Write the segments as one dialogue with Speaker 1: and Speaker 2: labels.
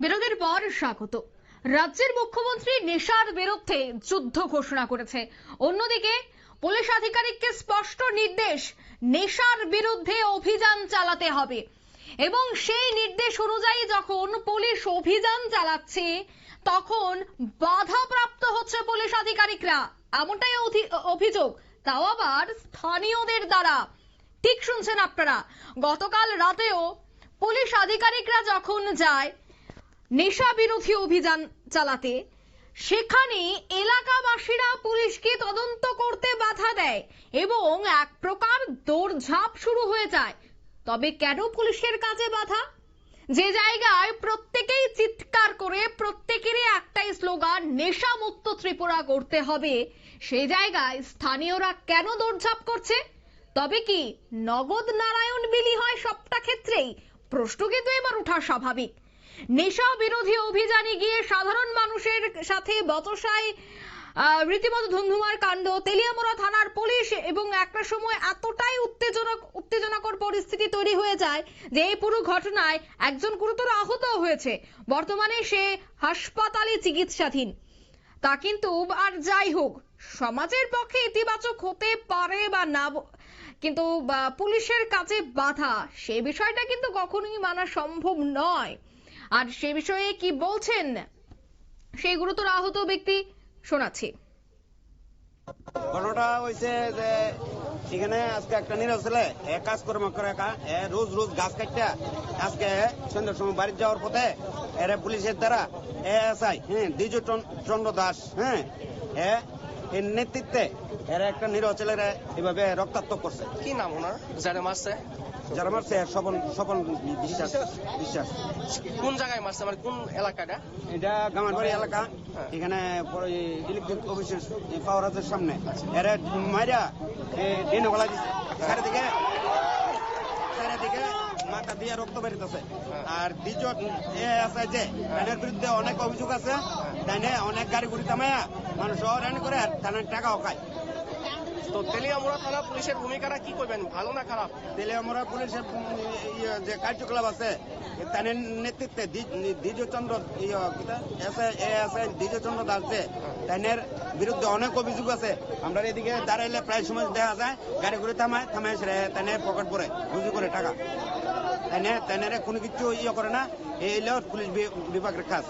Speaker 1: বিরোধীর পর স্বাগত। রাজ্যের মুখ্যমন্ত্রী নেশার বিরুদ্ধে যুদ্ধ ঘোষণা করেছে। অন্যদিকে, পুলিশ আধিকারিককে স্পষ্ট নির্দেশ, নেশার বিরুদ্ধে অভিযান চালাতে হবে। এবং সেই নির্দেশ অনুযায়ী যখন পুলিশ অভিযান চালাচ্ছে, তখন বাধাপ্রাপ্ত হচ্ছে পুলিশ আধিকারিকরা। এমনটাই অভিযোগ। তাও আবার স্থানীয়দের দ্বারা। ঠিক শুনছেন আপনারা। গতকাল রাতেও পুলিশ আধিকারিকরা যখন যায় নেশা বিরোধী অভিযান চালাতে। সেখানে এলাকাবাসীরা পুলিশকে তদন্ত করতে বাধা দেয় এবং এক প্রকার দৌড়ঝাঁপ শুরু হয়ে যায়। তবে কেন পুলিশের কাজে বাধা? যে জায়গায় প্রত্যেকেই চিৎকার করে, প্রত্যেকেরই একটাই স্লোগান নেশা মুক্ত ত্রিপুরা করতে হবে। সেই জায়গায় স্থানীয়রা কেন দৌড়ঝাঁপ করছে? তবে কি নগদ নারায়ণ বিলি হয় সবটা ক্ষেত্রেই? প্রশ্ন কিন্তু এবার ওঠা স্বাভাবিক। নেশা বিরোধী অভিযানে গিয়ে সাধারণ মানুষের সাথে বচসায় রীতিমতো ধুমধুমার কাণ্ড, তেলিয়ামোড়া থানার পুলিশ এবং একটা সময় এতটাই উত্তেজনক উত্তেজনাকর পরিস্থিতি তৈরি হয়ে যায় যে এই পুরো ঘটনায় একজন গুরুতর আহত হয়েছে। বর্তমানে সে হাসপাতালে চিকিৎসাধীন। তা কিন্তু আর যাই হোক, সমাজের পক্ষে ইতিবাচক হতে পারে বা না, কিন্তু পুলিশের কাছে বাধা, সে বিষয়টা কিন্তু কখনোই মানা সম্ভব নয়। আর সে বিষয়ে কি বলছেন? সেই গুরুতর আহত ব্যক্তি শোনাচ্ছি।
Speaker 2: ঘটনাটা হয়েছে যে এখানে আজকে একটা নিরজ ছেলে এ কাজ করে একা এ রোজ রোজ গাছ কাটটা আজকে সন্ধ্যার সময় বাড়ি যাওয়ার পথে এর পুলিশের দ্বারা এ এসআই হ্যাঁ দ্বিজ চন্দ্র দাস হ্যাঁ এ এর নেতৃত্বে এর একটা নিরজ ছেলেরা এভাবে রক্তাক্ত করছে।
Speaker 3: কি নাম ওনার? যারা মারছে?
Speaker 2: যারা মারছে স্বপন স্বপন বিশ্বাস বিশ্বাস।
Speaker 3: কোন জায়গায় মারছে? মানে কোন এলাকাটা?
Speaker 2: এটা গামারবাড়ি এলাকা। এখানে ইলেকট্রিক অফিসের পাওয়ার হাউসের সামনে। এরা মাইরা ডেনে গলা দিচ্ছে চারিদিকে চারিদিকে মাথা দিয়ে রক্ত বেরিতেছে। আর দ্বিতীয় এ আছে যে তাদের বিরুদ্ধে অনেক অভিযোগ আছে। তাইনে অনেক গাড়ি গুড়ি থামায়া মানুষ হয়রানি করে আর থানার টাকাও খায়।
Speaker 3: তো থানা পুলিশের ভূমিকাটা কি করবেন? ভালো না খারাপ?
Speaker 2: পুলিশের ইয়ে যে কার্যকলাপ আছে নেতৃত্বে দ্বিজচন্দ্র দ্বিজচন্দ্র দাস যে তাদের বিরুদ্ধে অনেক অভিযোগ আছে। আমরা এদিকে দাঁড়াইলে প্রায় সময় দেখা যায়, গাড়ি ঘুরে থামায় থামায় সেরে পকেট পরে রুজু করে টাকা। তাইনে তাইনারে কোনো কিছু ইয়ে করে না, এই পুলিশ বিভাগের কাজ।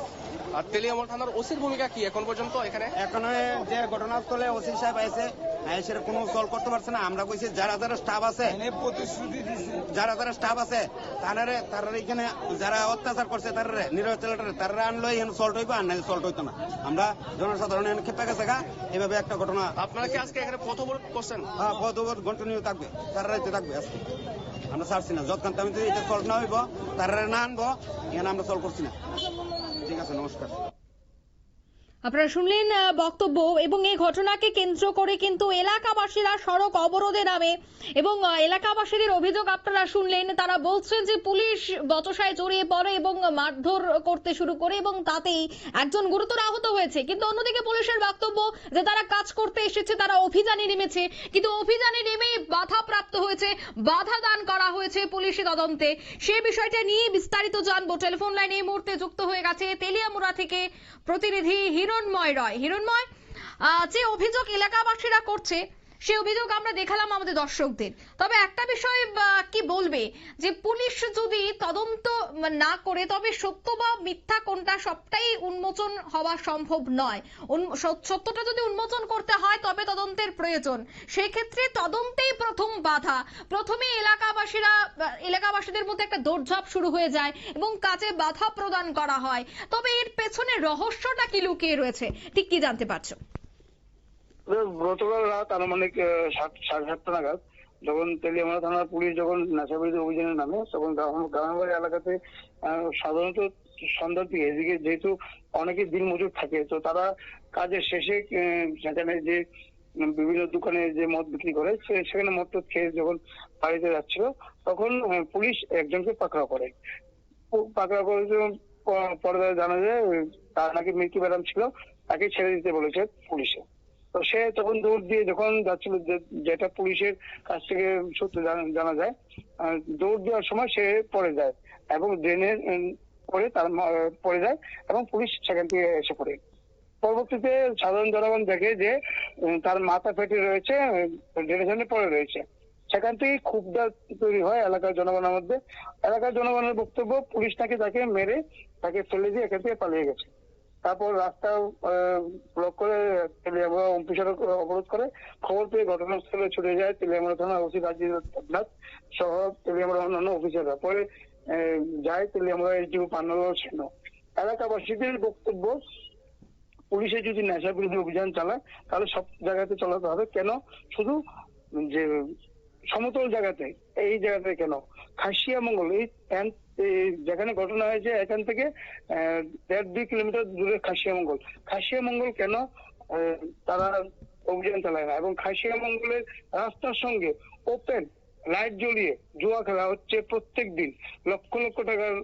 Speaker 3: আর তেলিয়ামুড়া থানার ওসির ভূমিকা কি এখন পর্যন্ত এখানে?
Speaker 2: এখন যে ঘটনাস্থলে ওসি সাহেব আছে সেটা কোনো সলভ করতে পারছে না। আমরা কইছি যারা যারা স্টাফ আছে যারা যারা স্টাফ আছে তারারে তারা এখানে যারা অত্যাচার করছে তারা নির্বাচন তারা আনলো এখানে সল্ট হইবো আর নাহলে সল্ট হইতো না। আমরা জনসাধারণ এখানে খেপে গেছে গা। এভাবে একটা ঘটনা
Speaker 3: আপনারা কি আজকে এখানে পথ অবরোধ করছেন?
Speaker 2: হ্যাঁ পদবর কন্টিনিউ থাকবে। তারা রাইতে থাকবে আজকে। আমরা ছাড়ছি না। যতক্ষণ আমি যদি এটা সলভ না হইব তারা না আনব এখানে আমরা সলভ করছি না। ঠিক আছে নমস্কার
Speaker 1: আপনারা শুনলেন বক্তব্য এবং এই ঘটনাকে কেন্দ্র করে কিন্তু এলাকাবাসীরা সড়ক অবরোধে নামে এবং এলাকাবাসীদের অভিযোগ আপনারা শুনলেন, তারা বলছেন যে পুলিশ বচসায় জড়িয়ে পড়ে এবং মারধর করতে শুরু করে এবং তাতেই একজন গুরুতর আহত হয়েছে। কিন্তু অন্যদিকে পুলিশের বক্তব্য যে তারা কাজ করতে এসেছে, তারা অভিযানে নেমেছে। কিন্তু অভিযানে নেমে বাধা প্রাপ্ত হয়েছে, বাধা দান করা হয়েছে পুলিশি তদন্তে। সে বিষয়টা নিয়ে বিস্তারিত জানব। টেলিফোন লাইনে এই মুহূর্তে যুক্ত হয়ে গেছে তেলিয়ামুড়া থেকে প্রতিনিধি হিরণময় রয়। হিরণময় যে অভিযোগ এলাকাবাসীরা করছে সে অভিযোগ আমরা দেখালাম আমাদের দর্শকদের। তবে একটা বিষয় কি বলবে? যে পুলিশ যদি তদন্ত না করে, তবে সত্য বা মিথ্যা কোনটা সবটাই উন্মোচন হওয়া সম্ভব নয়। সত্যটা যদি উন্মোচন করতে হয়, তবে তদন্তের প্রয়োজন। সেক্ষেত্রে তদন্তেই প্রথম বাধা। প্রথমে এলাকাবাসীরা এলাকাবাসীদের মধ্যে একটা দৌড়ঝাঁপ শুরু হয়ে যায় এবং কাজে বাধা প্রদান করা হয়। তবে এর পেছনে রহস্যটা কি লুকিয়ে রয়েছে? ঠিক কি জানতে পারছ?
Speaker 4: গতকাল রাত আনুমানিক সাড়ে সাতটা নাগাদ যখন তেলিয়ামারা থানার পুলিশ যখন নেশাবিরোধী অভিযানে নামে, তখন গ্রাম- গ্রামবাড়ি এলাকাতে সাধারণত সন্ধ্যার দিকে এদিকে যেহেতু অনেকে দিন মজুর থাকে, তো তারা কাজের শেষে সেখানে যে বিভিন্ন দোকানে যে মদ বিক্রি করে সেখানে মদ টদ খেয়ে যখন বাড়িতে যাচ্ছিল, তখন পুলিশ একজনকে পাকড়াও করে। পাকড়াও করে পরে জানা যায়, তার নাকি মৃত্যু ছিল, তাকে ছেড়ে দিতে বলেছে পুলিশে। তো সে তখন দৌড় দিয়ে যখন যাচ্ছিল যেটা পুলিশের কাছ থেকে সূত্রে জানা- যায় দৌড় দেওয়ার সময় সে পড়ে যায় এবং ড্রেনের করে তার পড়ে যায় এবং পুলিশ সেখান থেকে এসে পড়ে। পরবর্তীতে সাধারণ জনগণ দেখে যে তার মাথা ফেটে রয়েছে ডেনেশনে পড়ে রয়েছে। সেখান থেকে ক্ষুব্ধ তৈরি হয় এলাকার জনগণের মধ্যে। এলাকার জনগণের বক্তব্য, পুলিশ নাকি তাকে মেরে, তাকে ফেলে দিয়ে এখান থেকে পালিয়ে গেছে। তারপর রাস্তা ব্লক করে তেলিয়ামুড়া অম্পি সড়ক অবরোধ করে। খবর পেয়ে ঘটনাস্থলে ছুটে যায় তেলিয়ামুড়া থানা ওসি রাজীব দেবনাথ সহ তেলিয়ামুড়া অন্যান্য অফিসাররা। পরে যায় তেলিয়ামুড়া এসডিও পান্নাল সেন। এলাকাবাসীদের বক্তব্য, পুলিশে যদি নেশা বিরোধী অভিযান চালায়, তাহলে সব জায়গাতে চালাতে হবে। কেন? শুধু যে সমতল জায়গাতে, এই জায়গাতে কেন? খাসিয়া মঙ্গল, এই যেখানে ঘটনা হয়েছে, এখান থেকে দেড় দুই কিলোমিটার দূরে খাসিয়া মঙ্গল। খাসিয়া মঙ্গল কেন? তারা অভিযান চালায় না। এবং খাসিয়া মঙ্গলের রাস্তার সঙ্গে ওপেন লাইট জ্বলিয়ে জুয়া খেলা হচ্ছে প্রত্যেক দিন লক্ষ লক্ষ টাকার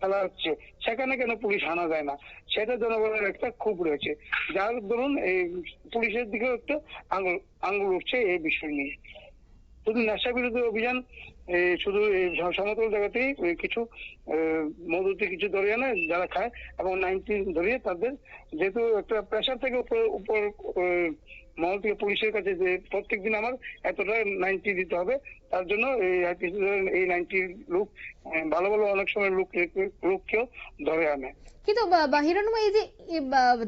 Speaker 4: খেলা হচ্ছে। সেখানে কেন পুলিশ আনা যায় না? সেটা জনগণের একটা ক্ষোভ রয়েছে। যার ধরুন এই পুলিশের দিকেও একটা আঙুল আঙুল উঠছে এই বিষয় নিয়ে। শুধু নেশা বিরোধী অভিযান শুধু সমতল জায়গাতেই কিছু মধুতে কিছু ধরিয়ে আনে যারা খায়, এবং নাইনটি ধরিয়ে তাদের যেহেতু একটা প্রেশার থেকে উপর উপর মহল থেকে পুলিশের কাছে যে প্রত্যেক দিন আমার এতটা নাইনটি দিতে হবে, তার জন্য এই নাইনটি লোক ভালো ভালো অনেক সময় লোক লোককেও ধরে আনে।
Speaker 1: কিন্তু হিরণময়, এই যে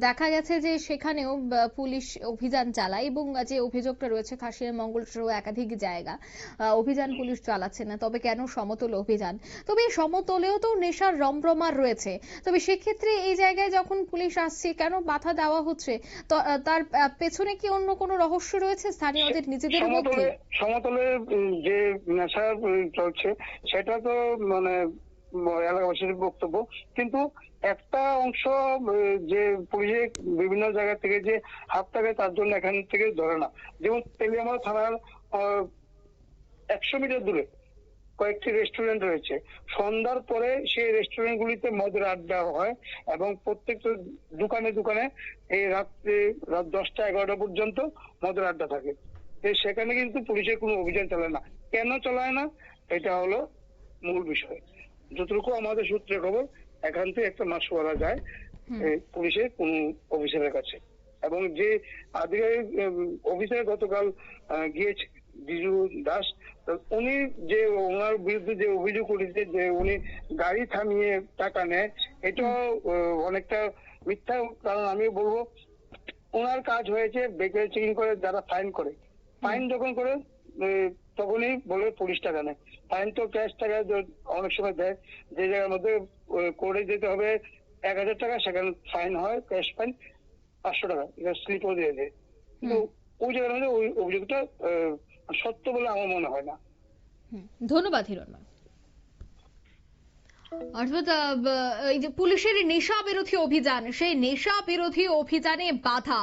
Speaker 1: দেখা গেছে যে সেখানেও পুলিশ অভিযান চালায় এবং যে অভিযোগটা রয়েছে খাসিয়া মঙ্গল সহ একাধিক জায়গা অভিযান পুলিশ চালাচ্ছে না, তবে কেন সমতল অভিযান? তবে এই সমতলেও তো নেশার রমরমার রয়েছে। তবে সেক্ষেত্রে এই জায়গায় যখন পুলিশ আসছে, কেন বাধা দেওয়া হচ্ছে? তার পেছনে কি অন্য কোনো রহস্য রয়েছে? স্থানীয়দের নিজেদের মধ্যে?
Speaker 4: সমতলে যে নেশা চলছে, সেটা তো মানে এলাকাবাসীর বক্তব্য। কিন্তু একটা অংশ যে পুলিশে বিভিন্ন জায়গা থেকে যে হাত থাকে তার জন্য এখান থেকে ধরে না। যেমন তেলিয়ামারা থানার একশো মিটার দূরে কয়েকটি রেস্টুরেন্ট রয়েছে। সন্ধ্যার পরে সেই রেস্টুরেন্ট গুলিতে মদের আড্ডা হয় এবং প্রত্যেকটা দোকানে দোকানে এই রাত্রে রাত দশটা এগারোটা পর্যন্ত মদের আড্ডা থাকে। সেখানে কিন্তু পুলিশের কোনো অভিযান চালায় না। কেন চালায় না? এটা হলো মূল বিষয়। যতটুকু আমাদের সূত্রে খবর এখান থেকে একটা মাস করা যায় পুলিশের কোন অফিসারের কাছে। এবং যে আধিকারিক অফিসার গতকাল গিয়েছে বিজু দাস উনি যে ওনার বিরুদ্ধে যে অভিযোগ করেছে যে উনি গাড়ি থামিয়ে টাকা নেয় এটাও অনেকটা মিথ্যা কারণ আমি বলব ওনার কাজ হয়েছে বেকার চেকিং করে যারা ফাইন করে। ফাইন যখন করে তখনই বলে পুলিশ টাকা নেয়। ফাইন তো ক্যাশ টাকা অনেক সময় দেয়। যে জায়গার মধ্যে করে যেতে হবে এক হাজার টাকা সেখানে ফাইন হয় ক্যাশ ফাইন পাঁচশো টাকা এটা স্লিপও দিয়ে দেয়। কিন্তু ওই জায়গার মধ্যে ওই অভিযোগটা সত্য বলে আমার মনে হয় না।
Speaker 1: ধন্যবাদ হিরণময় অর্থাৎ এই যে পুলিশের নেশা বিরোধী অভিযান সেই নেশা বিরোধী অভিযানে বাধা।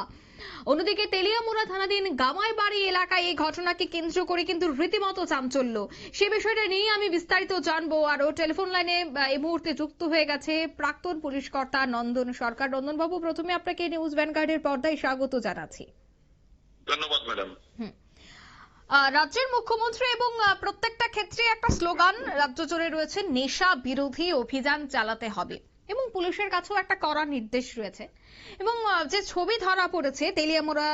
Speaker 1: অন্যদিকে তেলিয়ামুড়া থানাধীন গামাইবাড়ি এলাকায় এই ঘটনাকে কেন্দ্র করে কিন্তু রীতিমতো চাঞ্চল্য। সে বিষয়টা নিয়ে আমি বিস্তারিত জানব। আরও টেলিফোন লাইনে এই মুহূর্তে যুক্ত হয়ে গেছে প্রাক্তন পুলিশ কর্তা নন্দন সরকার। নন্দন বাবু প্রথমে আপনাকে নিউজ ভ্যানগার্ডের পর্দায় স্বাগত জানাচ্ছি।
Speaker 5: ধন্যবাদ ম্যাডাম।
Speaker 1: রাজ্যের মুখ্যমন্ত্রী এবং প্রত্যেকটা ক্ষেত্রে একটা স্লোগান রাজ্য জুড়ে রয়েছে নেশা বিরোধী অভিযান চালাতে হবে। এবং পুলিশের কাছেও একটা কড়া নির্দেশ রয়েছে। এবং যে ছবি ধরা পড়েছে তেলিয়ামোড়া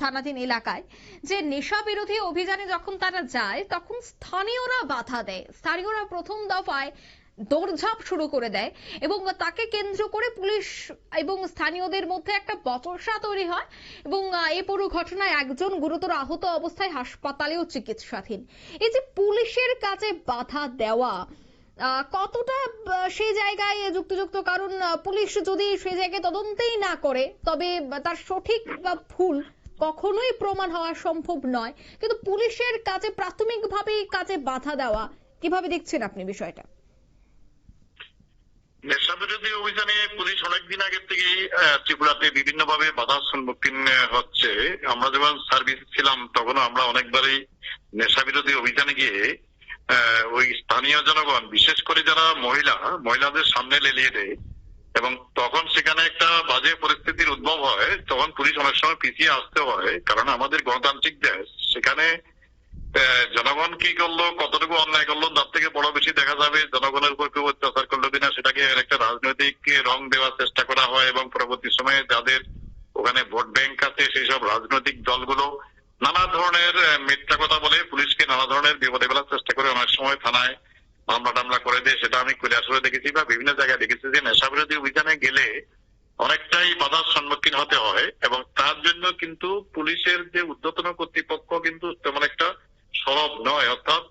Speaker 1: থানাধীন এলাকায়, যে নেশা বিরোধী অভিযানে যখন তারা যায়, তখন স্থানীয়রা বাধা দেয়। স্থানীয়রা প্রথম দফায় দৌড়ঝাঁপ শুরু করে দেয় এবং তাকে কেন্দ্র করে পুলিশ এবং স্থানীয়দের মধ্যে একটা বচসা তৈরি হয় এবং এই পুরো ঘটনায় একজন গুরুতর আহত অবস্থায় হাসপাতালেও চিকিৎসাধীন। এই যে পুলিশের কাছে বাধা দেওয়া কতটা সেই জায়গায় যুক্তিযুক্ত? কারণ পুলিশ যদি সেই জায়গায় তদন্তেই না করে তবে তার সঠিক বা ভুল কখনোই প্রমাণ হওয়া সম্ভব নয়। কিন্তু পুলিশের কাছে প্রাথমিকভাবে কাজে বাধা দেওয়া কীভাবে দেখছেন আপনি বিষয়টা?
Speaker 5: নেশা অভিযানে পুলিশ অনেকদিন আগের আহ, ত্রিপুরাতে বিভিন্ন ভাবে বাধার সম্মুখীন হচ্ছে। আমরা যখন সার্ভিস ছিলাম তখনও আমরা অনেকবারই নেশা বিরোধী অভিযানে গিয়ে ওই স্থানীয় জনগণ, বিশেষ করে যারা মহিলা, মহিলাদের সামনে লেলিয়ে দেয়, এবং তখন সেখানে একটা বাজে পরিস্থিতির উদ্ভব হয়, তখন পুলিশ অনেক সময় পিছিয়ে আসতে হয়, কারণ আমাদের গণতান্ত্রিক দেশ, সেখানে জনগণ কি করল, কতটুকু অন্যায় করল, তার থেকে বড় বেশি দেখা যাবে, জনগণের উপর কেউ অত্যাচার করল কিনা, সেটাকে একটা রাজনৈতিক রং দেওয়ার চেষ্টা করা হয়, এবং পরবর্তী সময়ে যাদের ওখানে ভোট ব্যাংক আছে, সেই সব রাজনৈতিক দলগুলো নানা ধরনের মিথ্যা কথা বলে পুলিশকে নানা ধরনের বিপদে ফেলার চেষ্টা করে অনেক সময় থানায় মামলা টামলা করে দেয়, সেটা আমি কৈলাসরে দেখেছি বা বিভিন্ন জায়গায় দেখেছি যে নেশা বিরোধী অভিযানে গেলে অনেকটাই বাধার সম্মুখীন হতে হয় এবং তার জন্য কিন্তু পুলিশের যে উদ্যতন কর্তৃপক্ষ কিন্তু তেমন একটা সরব নয়। অর্থাৎ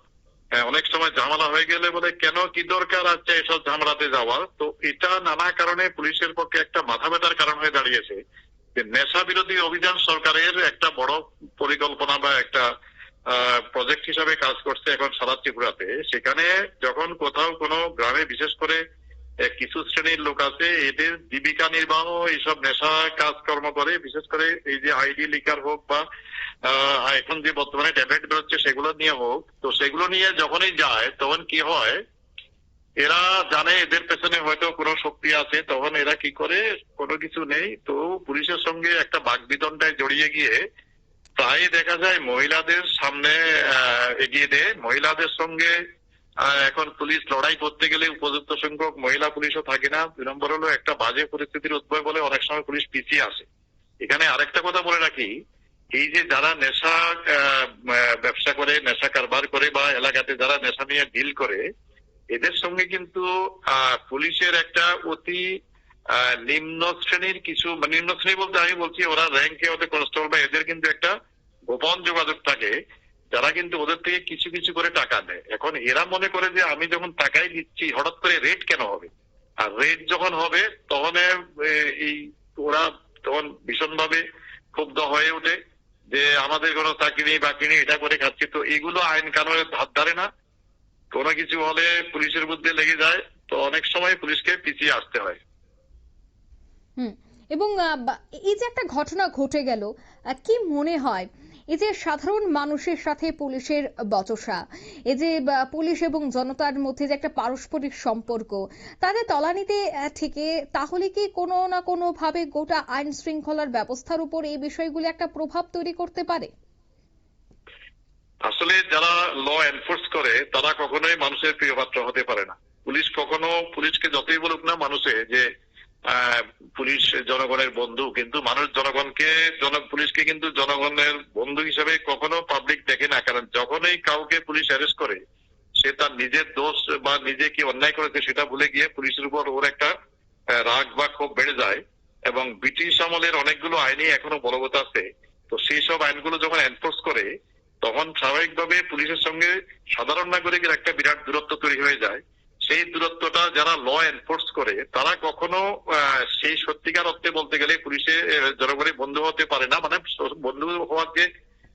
Speaker 5: অনেক সময় ঝামেলা হয়ে গেলে বলে কেন কি দরকার আছে এসব ঝামেলাতে যাওয়ার? তো এটা নানা কারণে পুলিশের পক্ষে একটা মাথা ব্যথার কারণ হয়ে দাঁড়িয়েছে। নেশা বিরোধী অভিযান সরকারের একটা বড় পরিকল্পনা বা একটা প্রজেক্ট হিসাবে কাজ করছে এখন সারা ত্রিপুরাতে। সেখানে যখন কোথাও কোনো গ্রামে বিশেষ করে কিছু শ্রেণির লোক আছে, এদের জীবিকা নির্বাহ, এইসব নেশা কাজকর্ম করে, বিশেষ করে এই যে আইডি লিকার হোক বা এখন যে বর্তমানে ট্যাবলেট বেরোচ্ছে, সেগুলো নিয়ে হোক, তো সেগুলো নিয়ে যখনই যায়, তখন কি হয় এরা জানে এদের পেছনে হয়তো কোনো শক্তি আছে, তখন এরা কি করে? কোনো কিছু নেই। তো পুলিশের সঙ্গে একটা বাগবিতণ্ডায় জড়িয়ে গিয়ে প্রায় দেখা যায় মহিলাদের সামনে এগিয়ে দেয়। মহিলাদের সঙ্গে এখন পুলিশ লড়াই করতে গেলে উপযুক্ত সংখ্যক মহিলা পুলিশও থাকে না। দুই নম্বর হলো একটা বাজে পরিস্থিতির উদ্ভব বলে অনেক সময় পুলিশ পিছিয়ে আসে। এখানে আরেকটা কথা বলে রাখি, এই যে যারা নেশা ব্যবসা করে, নেশা কারবার করে বা এলাকাতে যারা নেশা নিয়ে ডিল করে এদের সঙ্গে কিন্তু পুলিশের একটা অতি নিম্ন শ্রেণির কিছু মানে নিম্ন শ্রেণি বলতে আমি বলছি, ওরা র্যাঙ্কে ওদের কনস্টেবল বা এদের কিন্তু একটা গোপন যোগাযোগ থাকে, যারা কিন্তু ওদের থেকে কিছু কিছু করে টাকা নেয় এখন এরা মনে করে যে আমি যখন টাকাই দিচ্ছি, হঠাৎ করে রেট কেন হবে? আর রেট যখন হবে, তখন এই, ওরা তখন ভীষণভাবে ক্ষুব্ধ হয়ে ওঠে যে আমাদের কোনো চাকরি নেই বাকি নেই, এটা করে খাচ্ছি। তো এগুলো আইন কানুনের ধার ধারে না। কোনো কিছু হলে পুলিশের মধ্যে লেগে যায়, তো অনেক সময় পুলিশকে পিছিয়ে আসতে হয়।
Speaker 1: এবং এই যে একটা ঘটনা ঘটে গেল কি মনে হয়? এই যে সাধারণ মানুষের সাথে পুলিশের বচসা, এই যে পুলিশ এবং জনতার মধ্যে যে একটা পারস্পরিক সম্পর্ক, তাদের তলানিতে থেকে তাহলে কি কোনো না কোনো ভাবে গোটা আইন শৃঙ্খলার ব্যবস্থার উপর এই বিষয়গুলি একটা প্রভাব তৈরি করতে পারে?
Speaker 5: আসলে যারা ল এনফোর্স করে, তারা কখনোই মানুষের প্রিয় পাত্র হতে পারে না। পুলিশ কখনো, পুলিশকে যতই বলুক না মানুষে, যে পুলিশ জনগণের বন্ধু, কিন্তু মানুষ জনগণকে, জন, পুলিশকে কিন্তু জনগণের বন্ধু হিসেবে কখনো পাবলিক দেখে না। কারণ যখনই কাউকে পুলিশ অ্যারেস্ট করে, সে তার নিজের দোষ বা নিজে কি অন্যায় করেছে সেটা ভুলে গিয়ে পুলিশের উপর ওর একটা রাগ বা ক্ষোভ বেড়ে যায়। এবং ব্রিটিশ আমলের অনেকগুলো আইনই এখনও বলবৎ আছে। তো সেই সব আইনগুলো যখন এনফোর্স করে তখন স্বাভাবিকভাবে পুলিশের সঙ্গে সাধারণ নাগরিকের একটা বিরাট দূরত্ব তৈরি হয়ে যায়। সেই দূরত্বটা যারা ল এনফোর্স করে, তারা কখনো সেই সত্যিকার অর্থে বলতে গেলে পুলিশে জনগণের বন্ধু হতে পারে না। মানে বন্ধু হওয়ার যে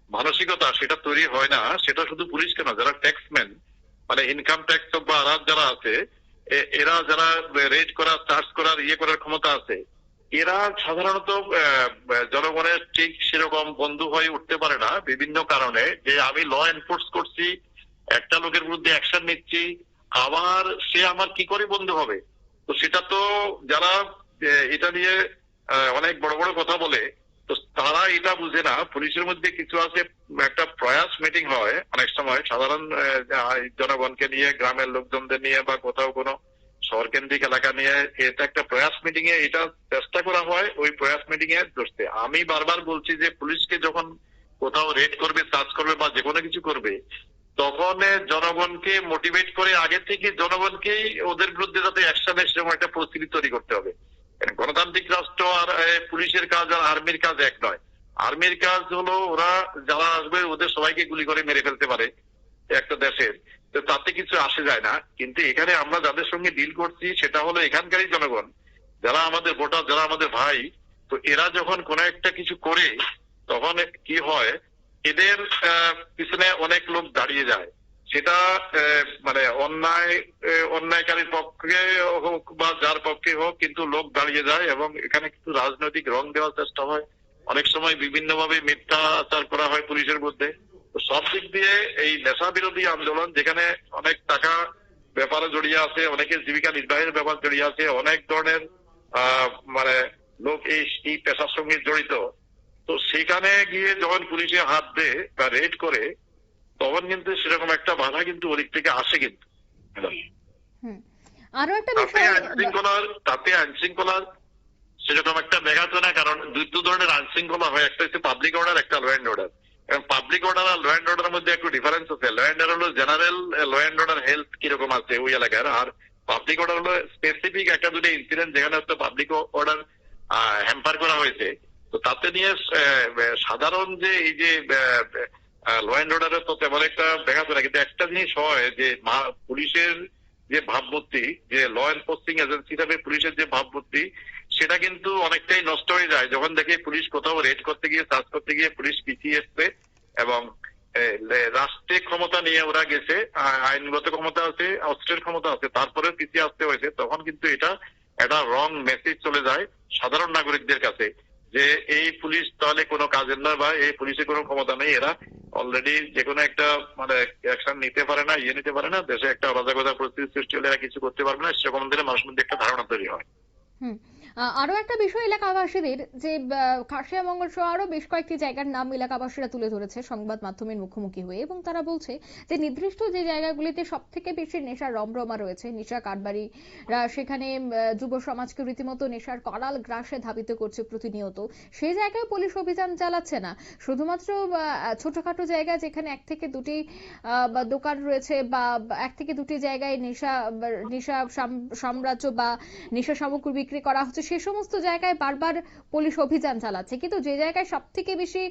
Speaker 5: মানসিকতা, সেটা তৈরি হয় না। সেটা শুধু পুলিশ কেন যারা ট্যাক্সম্যান মানে ইনকাম ট্যাক্স বা আরাত যারা আছে এরা যারা রেড করার চার্জ করার ইয়ে করার ক্ষমতা আছে এরা সাধারণত জনগণের ঠিক সেরকম বন্ধু হয়ে উঠতে পারে না, বিভিন্ন কারণে। যে আমি ল এনফোর্স করছি, একটা লোকের বিরুদ্ধে অ্যাকশন নিচ্ছি, আবার সে আমার কি করে বন্ধু হবে? তো সেটা তো যারা এটা নিয়ে অনেক বড় বড় কথা বলে, তো তারা এটা বুঝে না। পুলিশের মধ্যে কিছু আছে, একটা প্রয়াস মিটিং হয় অনেক সময়, সাধারণ জনগণকে নিয়ে, গ্রামের লোকজনদের নিয়ে বা কোথাও কোনো শহর কেন্দ্রিক এলাকা নিয়ে এটা একটা প্রয়াস মিটিং এ এটা চেষ্টা করা হয়, ওই প্রয়াস মিটিং এ দোষতে। আমি বারবার বলছি যে পুলিশকে যখন কোথাও রেড করবে সার্চ করবে বা যে কোনো কিছু করবে, তখন জনগণকে মোটিভেট করে আগে থেকে জনগণকেই ওদের বিরুদ্ধে যাতে অ্যাকশন নেয় সেরকম একটা পরিস্থিতি তৈরি করতে হবে। গণতান্ত্রিক রাষ্ট্র আর পুলিশের কাজ আর আর্মির কাজ এক নয়। আর্মির কাজ হলো ওরা যারা আসবে, ওদের সবাইকে গুলি করে মেরে ফেলতে পারে একটা দেশের। তাতে কিছু আসে যায় না। কিন্তু এখানে আমরা যাদের সঙ্গে ডিল করছি, সেটা হলো এখানকারই জনগণ। যারা আমাদের ভোটার, যারা আমাদের ভাই, তো এরা যখন কোনো একটা কিছু করে, তখন কি হয়, এদের পিছনে অনেক লোক দাঁড়িয়ে যায়। সেটা মানে অন্যায় অন্যায়কারীর পক্ষে হোক বা যার পক্ষে হোক, কিন্তু লোক দাঁড়িয়ে যায় এবং এখানে কিন্তু রাজনৈতিক রং দেওয়ার চেষ্টা হয়। অনেক সময় বিভিন্নভাবে মিথ্যাচার করা হয় পুলিশের মধ্যে। সব দিক দিয়ে এই নেশা বিরোধী আন্দোলন যেখানে অনেক টাকা ব্যাপারে জড়িয়ে আছে অনেকের জীবিকা নির্বাহের ব্যাপার জড়িয়ে আছে অনেক ধরনের আহ, মানে লোক এই এই পেশার সঙ্গে জড়িত। তো সেখানে গিয়ে যখন পুলিশে হাত দেয় বা রেড করে তখন কিন্তু সেরকম একটা বাধা কিন্তু ওদিক থেকে আসে কিন্তু।
Speaker 1: আরও একটা
Speaker 5: তাতে
Speaker 1: বিষয়
Speaker 5: আইন তাতে আইন শৃঙ্খলার সেরকম একটা ব্যাঘাত না কারণ দুই ধরনের আইন শৃঙ্খলা হয়। একটা হচ্ছে পাবলিক অর্ডার একটা ল অ্যান্ড অর্ডার এবং পাবলিক অর্ডার আর ল অ্যান্ড অর্ডারের মধ্যে একটু ডিফারেন্স আছে। ল অ্যান্ড অর্ডার হলো general law and order health কীরকম আছে ওই এলাকার। আর পাবলিক অর্ডার হলো স্পেসিফিক একটা দুটো ইনসিডেন্ট যেখানে হচ্ছে পাবলিক অর্ডার হ্যাম্পার করা হয়েছে। তো তাতে নিয়ে সাধারণ যে এই যে ল অ্যান্ড অর্ডারের তো তেমন একটা ব্যাঘাত না। কিন্তু একটা জিনিস হয় যে পুলিশের যে ভাবমূর্তি, যে ল এনফোর্সিং এজেন্সি হিসাবে পুলিশের যে ভাবমূর্তি সেটা কিন্তু অনেকটাই নষ্ট হয়ে যায়। যখন দেখে পুলিশ কোথাও রেড করতে গিয়ে সার্চ করতে গিয়ে পুলিশ পিছিয়ে এসছে এবং রাষ্ট্রে ক্ষমতা নিয়ে ওরা গেছে আইনগত ক্ষমতা আছে, অস্ত্রের ক্ষমতা আছে তারপরে পিছিয়ে আসতে হয়েছে, তখন কিন্তু এটা একটা রং মেসেজ চলে যায় সাধারণ নাগরিকদের কাছে যে এই পুলিশ তাহলে কোনো কাজের নয় বা এই পুলিশের কোনো ক্ষমতা নেই। এরা অলরেডি যে কোনো একটা মানে অ্যাকশন নিতে পারে না ইয়ে নিতে পারে না, দেশে একটা অরাজকতা পরিস্থিতি সৃষ্টি হলে এরা কিছু করতে পারবে না, সেরকম ধরে মানুষের মধ্যে একটা ধারণা তৈরি হয়।
Speaker 1: আরও একটা বিষয় এলাকাবাসীদের যে খাসিয়া মঙ্গল সহ আরও বেশ কয়েকটি জায়গার নাম এলাকাবাসীরা তুলে ধরেছে সংবাদ মাধ্যমের মুখোমুখি হয়ে এবং তারা বলছে যে, নির্দিষ্ট যে জায়গাগুলিতে সব থেকে বেশি নেশার রমরমা রয়েছে, নেশা কারবারিরা সেখানে যুব সমাজকে রীতিমতো নেশার করাল গ্রাসে ধাবিত করছে প্রতিনিয়ত। সেই জায়গায় পুলিশ অভিযান চালাচ্ছে না। শুধুমাত্র ছোটখাটো জায়গা যেখানে এক থেকে দুটি দোকান রয়েছে বা এক থেকে দুটি জায়গায় নেশা নেশা সাম- সাম্রাজ্য বা নেশা সামগ্রী বিক্রি করা হচ্ছে সে সমস্ত জায়গায় বারবার পুলিশ অভিযান চালাচ্ছে। কিন্তু যে জায়গায় সব থেকে বেশি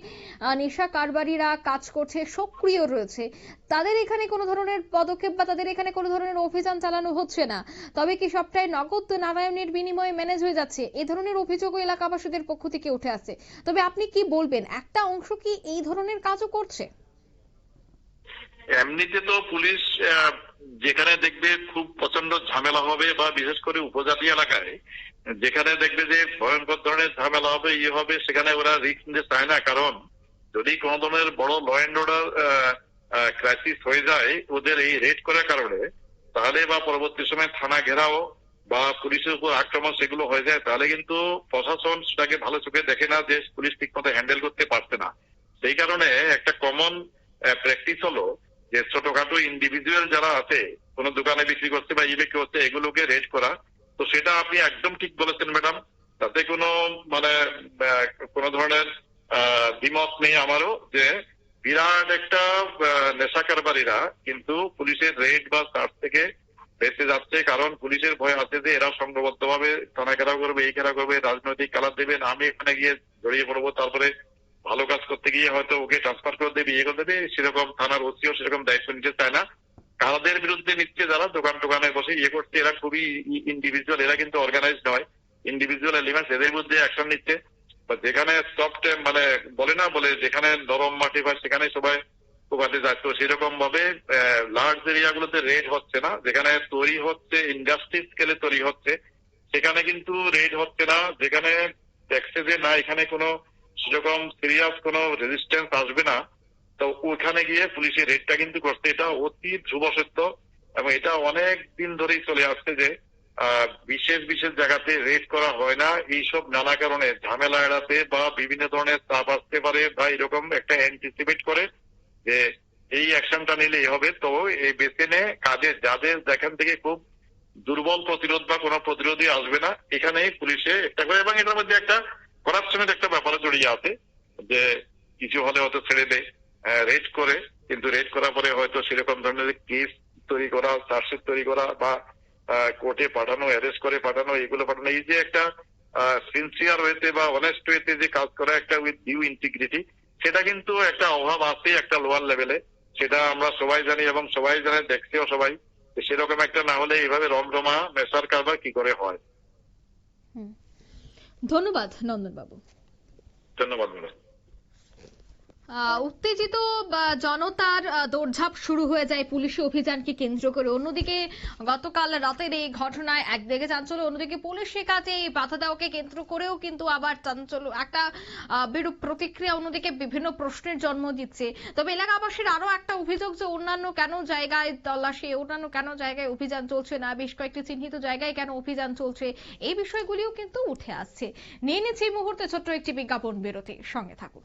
Speaker 1: নেশা কারবারিরা কাজ করছে, সক্রিয় রয়েছে, তাদের এখানে কোনো ধরনের পদক্ষেপ বা তাদের এখানে কোনো ধরনের অভিযান চালানো হচ্ছে না। তবে কি সবটাই নগদ নারায়ণের বিনিময়ে ম্যানেজ হয়ে যাচ্ছে? এই ধরনের অভিযোগও এলাকাবাসীদের পক্ষ থেকে উঠে আসছে। তবে আপনি কি বলবেন, একটা অংশ কি এই ধরনের কাজও করছে?
Speaker 5: এমনিতে তো পুলিশ যেখানে দেখবে খুব প্রচণ্ড ঝামেলা হবে বা বিশেষ করে উপজাতি এলাকায়, যেখানে দেখবে যে ভয়ঙ্কর ধরনের ঝামেলা হবে ইয়ে হবে, সেখানে ওরা রিস্ক নিতে চায় না। কারণ যদি কোনো ধরনের বড় ল অ্যান্ড অর্ডার ক্রাইসিস হয়ে যায় ওদের এই রেড করার কারণে, তাহলে বা পরবর্তী সময় থানা ঘেরাও বা পুলিশের উপর আক্রমণ সেগুলো হয়ে যায়, তাহলে কিন্তু প্রশাসন সেটাকে ভালো চোখে দেখে না যে পুলিশ ঠিক মতো হ্যান্ডেল করতে পারছে না। সেই কারণে একটা কমন প্র্যাকটিস হলো যে ছোটখাটো ইন্ডিভিজুয়াল যারা আছে কোনো দোকানে বিক্রি করছে বা ই বিক্রি করছে এগুলোকে রেড করা। তো সেটা আপনি একদম ঠিক বলেছেন ম্যাডাম। তাতে কোনো মানে কোনো ধরনের আহ, দ্বিমত নেই আমারও যে বিরাট একটা নেশা কারবারীরা কিন্তু পুলিশের রেড বা সার্চ থেকে বেঁচে যাচ্ছে। কারণ পুলিশের ভয় আছে যে এরা সংঘবদ্ধ ভাবে থানা ঘেরাও করবে এই ঘেরাও করবে রাজনৈতিক কালার দেবেন আমি এখানে গিয়ে জড়িয়ে পড়ব তারপরে ভালো কাজ করতে গিয়ে হয়তো ওকে ট্রান্সফার করে দেবে ইয়ে করে দেবে, সেরকম থানার ওসিও সেরকম দায়িত্ব নিতে চায় না। কারাদের বিরুদ্ধে নিচ্ছে যারা, দোকান টোকানে বসে ইয়ে করছে, এরা খুবই ইন্ডিভিজুয়াল এরা কিন্তু অর্গানাইজ নয়। ইন্ডিভিজুয়াল এলিমেন্টস এদের বিরুদ্ধে অ্যাকশন নিচ্ছে। বা যেখানে সফট মানে বলে না, বলে যেখানে নরম মাটি হয়, সেখানে সবাই পোকাতে যাচ্ছে সেরকম ভাবে লার্জ এরিয়া গুলোতে রেড হচ্ছে না। যেখানে তৈরি হচ্ছে ইন্ডাস্ট্রি স্কেলে তৈরি হচ্ছে, সেখানে কিন্তু রেড হচ্ছে না। যেখানে দেখছে যে না, এখানে কোনো সেরকম সিরিয়াস কোনো রেজিস্ট্যান্স আসবে না, তো ওখানে গিয়ে পুলিশের রেডটা কিন্তু করছে। এটা অতি ধ্রুব সত্য এবং এটা অনেক দিন ধরেই চলে আসছে যে বিশেষ বিশেষ জায়গাতে রেড করা হয় না। এইসব নানা কারণে ঝামেলা এড়াতে বা বিভিন্ন ধরনের চাপ আসতে পারে বা এরকম একটা অ্যান্টিসিপেট করে যে এই অ্যাকশনটা নিলেই হবে। তো এই বেছে নে কাজে যাদের যেখান থেকে খুব দুর্বল প্রতিরোধ বা কোনো প্রতিরোধই আসবে না এখানে পুলিশে একটা করে এবং এটার মধ্যে একটা করাপশনের একটা ব্যাপার জড়িয়ে আছে, যে কিছু হলে হয়তো ছেড়ে দেয় রেড করে, কিন্তু রেড করার পরে হয়তো সেরকম ধরনের কেস তৈরি করা চার্জশিট তৈরি করা বা কোর্টে পাঠানো অ্যারেস্ট করে পাঠানো, এগুলো পাঠানো, এই যে একটা সিনসিয়ার হয়েছে বা অনেস্ট হয়েছে যে কাজ করা একটা উইথ ডিউ ইন্টিগ্রিটি সেটা কিন্তু একটা অভাব আছে একটা লোয়ার লেভেলে সেটা আমরা সবাই জানি এবং সবাই জানে দেখছেও সবাই সেরকম একটা না হলে এইভাবে রমরমা, নেশার কারবার কি করে হয়?
Speaker 1: ধন্যবাদ নন্দনবাবু।
Speaker 5: ধন্যবাদ
Speaker 1: উত্তেজিত জনতার দৌড়ঝাঁপ শুরু হয়ে যায় পুলিশি অভিযানকে কেন্দ্র করে। অন্যদিকে, গতকাল রাতের এই ঘটনায় একদিকে চাঞ্চল্য, অন্যদিকে পুলিশ কাজে এই বাধা দেওয়াকে কেন্দ্র করেও কিন্তু আবার চাঞ্চল্য। একটা বিরূপ প্রতিক্রিয়া অন্যদিকে বিভিন্ন প্রশ্নের জন্ম দিচ্ছে। তবে এলাকাবাসীর আরও একটা অভিযোগ যে, অন্যান্য কেন জায়গায় তল্লাশি, অন্যান্য কেন জায়গায় অভিযান চলছে না, বেশ কয়েকটি চিহ্নিত জায়গায় কেন অভিযান চলছে, এই বিষয়গুলিও কিন্তু উঠে আসছে। নিয়ে নিচ্ছি এই মুহূর্তে ছোট্ট একটি বিজ্ঞাপন বিরতি, সঙ্গে থাকুন।